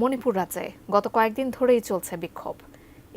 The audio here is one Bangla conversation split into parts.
মণিপুর রাজ্যে গত কয়েকদিন ধরেই চলছে বিক্ষোভ।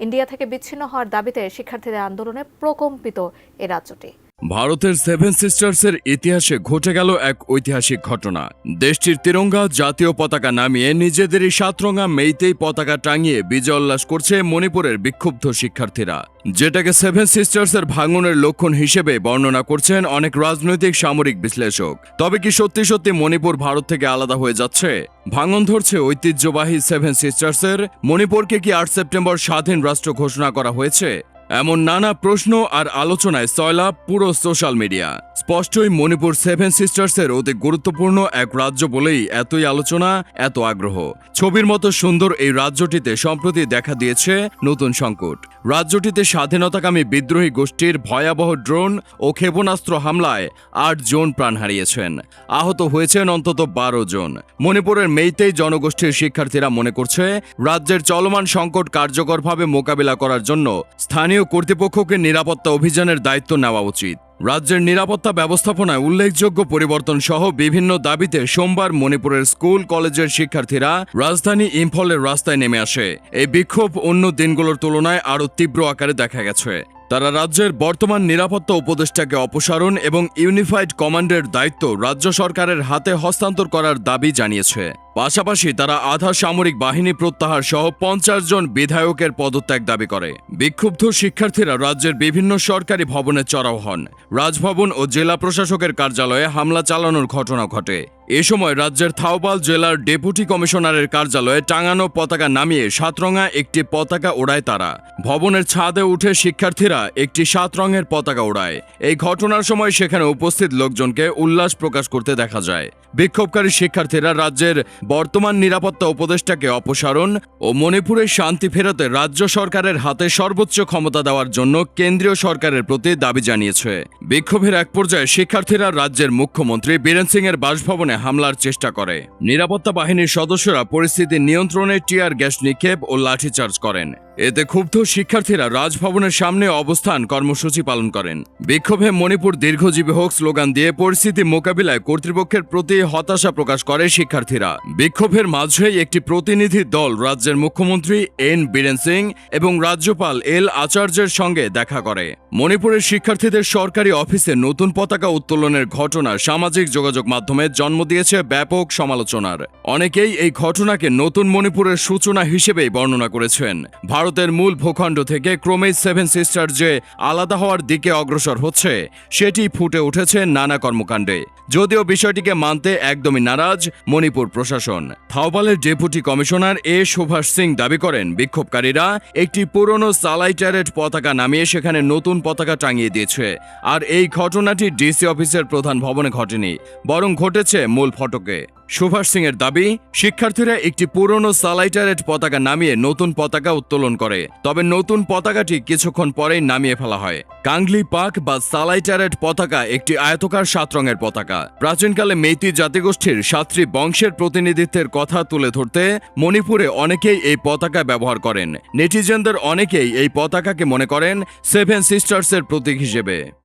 ইন্ডিয়া থেকে বিচ্ছিন্ন হওয়ার দাবিতে শিক্ষার্থীদের আন্দোলনে প্রকম্পিত এ রাজ্যটি। ভারতের সেভেন সিস্টার্সের ইতিহাসে ঘটে গেল এক ঐতিহাসিক ঘটনা। দেশটির তিরঙ্গা জাতীয় পতাকা নামিয়ে নিজেদেরই সাতরঙা মেইতেই পতাকা টাঙিয়ে বিজয় উল্লাস করছে মণিপুরের বিক্ষুব্ধ শিক্ষার্থীরা। যেটাকে সেভেন সিস্টার্সের ভাঙনের লক্ষণ হিসেবে বর্ণনা করছেন অনেক রাজনৈতিক সামরিক বিশ্লেষক। তবে কি সত্যি সত্যি মণিপুর ভারত থেকে আলাদা হয়ে যাচ্ছে? ভাঙন ধরছে ঐতিহ্যবাহী সেভেন সিস্টার্সের মণিপুরকে কি আট সেপ্টেম্বর স্বাধীন রাষ্ট্র ঘোষণা করা হয়েছে? এমন নানা প্রশ্ন আর আলোচনায় সয়লাভ পুরো সোশ্যাল মিডিয়া। স্পষ্টই মণিপুর সেভেন সিস্টার্সের অতি গুরুত্বপূর্ণ এক রাজ্য বলেই এতই আলোচনা, এত আগ্রহ। ছবির মতো সুন্দর এই রাজ্যটিতে সম্প্রতি দেখা দিয়েছে নতুন সংকট। রাজ্যটিতে স্বাধীনতাকামী বিদ্রোহী গোষ্ঠীর ভয়াবহ ড্রোন ও ক্ষেপণাস্ত্র হামলায় আট জন প্রাণ হারিয়েছেন। আহত হয়েছেন অন্তত বারো জন। মণিপুরের মেইতেই জনগোষ্ঠীর শিক্ষার্থীরা মনে করছে, রাজ্যের চলমান সংকট কার্যকরভাবে মোকাবিলা করার জন্য স্থানীয় কর্তৃপক্ষকে নিরাপত্তা অভিযানের দায়িত্ব নেওয়া উচিত। রাজ্যের নিরাপত্তা ব্যবস্থাপনায় উল্লেখযোগ্য পরিবর্তন সহ বিভিন্ন দাবিতে সোমবার মণিপুরের স্কুল, কলেজের শিক্ষার্থীরা রাজধানী ইম্ফলের রাস্তায় নেমে আসে। এই বিক্ষোভ অন্য দিনগুলোর তুলনায় আরও তীব্র আকারে দেখা গেছে। তারা রাজ্যের বর্তমান নিরাপত্তা উপদেষ্টাকে অপসারণ এবং ইউনিফাইড কমান্ডের দায়িত্ব রাজ্য সরকারের হাতে হস্তান্তর করার দাবি জানিয়েছে। পাশাপাশি তারা আধা সামরিক বাহিনী প্রত্যাহার সহ পঞ্চাশ জন বিধায়কের পদত্যাগ দাবি করে। বিক্ষুব্ধ শিক্ষার্থীরা রাজ্যের বিভিন্ন সরকারি ভবনে চড়াও হন। রাজভবন ও জেলা প্রশাসকের কার্যালয়ে হামলা চালানোর ঘটনা ঘটে। এ সময় রাজ্যের থাওপাল জেলার ডেপুটি কমিশনারের কার্যালয়ে টাঙানো পতাকা নামিয়ে সাতরঙা একটি পতাকা ওড়ায় তারা। ভবনের ছাদে উঠে শিক্ষার্থীরা একটি সাত রঙের পতাকা ওড়ায়। এই ঘটনার সময় সেখানে উপস্থিত লোকজনকে উল্লাস প্রকাশ করতে দেখা যায়। বিক্ষোভকারী শিক্ষার্থীরা রাজ্যের বর্তমান নিরাপত্তা উপদেষ্টাকে অপসারণ ও মণিপুরে শান্তি ফেরাতে রাজ্য সরকারের হাতে সর্বোচ্চ ক্ষমতা দেওয়ার জন্য কেন্দ্রীয় সরকারের প্রতি দাবি জানিয়েছে। বিক্ষোভের এক পর্যায়ে শিক্ষার্থীরা রাজ্যের মুখ্যমন্ত্রী বীরেন সিং এর বাসভবনে হামলার চেষ্টা করে। নিরাপত্তা বাহিনীর সদস্যরা পরিস্থিতি নিয়ন্ত্রণে টিয়ার গ্যাস নিক্ষেপ ও লাঠিচার্জ করেন। এতে ক্ষুব্ধ শিক্ষার্থীরা রাজভবনের সামনে অবস্থান কর্মসূচি পালন করেন। বিক্ষোভে মণিপুর দীর্ঘজীবী হোক স্লোগান দিয়ে পরিস্থিতি মোকাবিলায় কর্তৃপক্ষের প্রতি হতাশা প্রকাশ করে শিক্ষার্থীরা। বিক্ষোভের মাঝেই একটি প্রতিনিধি দল রাজ্যের মুখ্যমন্ত্রী এন বীরেন সিং এবং রাজ্যপাল এল আচার্যের সঙ্গে দেখা করে। মণিপুরের শিক্ষার্থীদের সরকারি অফিসে নতুন পতাকা উত্তোলনের ঘটনা সামাজিক যোগাযোগ মাধ্যমে জন্ম দিয়েছে ব্যাপক সমালোচনার। অনেকেই এই ঘটনাকে নতুন মণিপুরের সূচনা হিসেবেই বর্ণনা করেছেন। ভারতের মূল ভূখণ্ড থেকে ক্রমেই সেভেন সিস্টার যে আলাদা হওয়ার দিকে অগ্রসর হচ্ছে, সেটি ফুটে উঠেছে নানা কর্মকাণ্ডে। যদিও বিষয়টিকে মানতে একদমই নারাজ মণিপুর প্রশাসন। থাওপালের deputy commissioner A Subhash Singh দাবি করেন, বিক্ষোভকারীরা একটি পুরনো সালাইটারেট পতাকা নামিয়ে সেখানে নতুন পতাকা টাঙিয়ে দিয়েছে। আর এই ঘটনাটি ডিসি অফিসের প্রধান ভবনে ঘটেনি, বরং ঘটেছে মূল ফটকে। সুভাষ সিং এর দাবি, শিক্ষার্থীরা একটি পুরনো সালাইটারেট পতাকা নামিয়ে নতুন পতাকা উত্তোলন করে। তবে নতুন পতাকাটি কিছুক্ষণ পরেই নামিয়ে ফেলা হয়। কাংলি পাক বা সালাইটারেট পতাকা একটি আয়তকার সাত রঙের পতাকা। প্রাচীনকালে মেইতি জাতিগোষ্ঠীর সাতটি বংশের প্রতিনিধিত্বের কথা তুলে ধরতে মণিপুরে অনেকেই এই পতাকা ব্যবহার করেন। নেটিজেনদের অনেকেই এই পতাকাকে মনে করেন সেভেন সিস্টার্সের প্রতীক হিসেবে।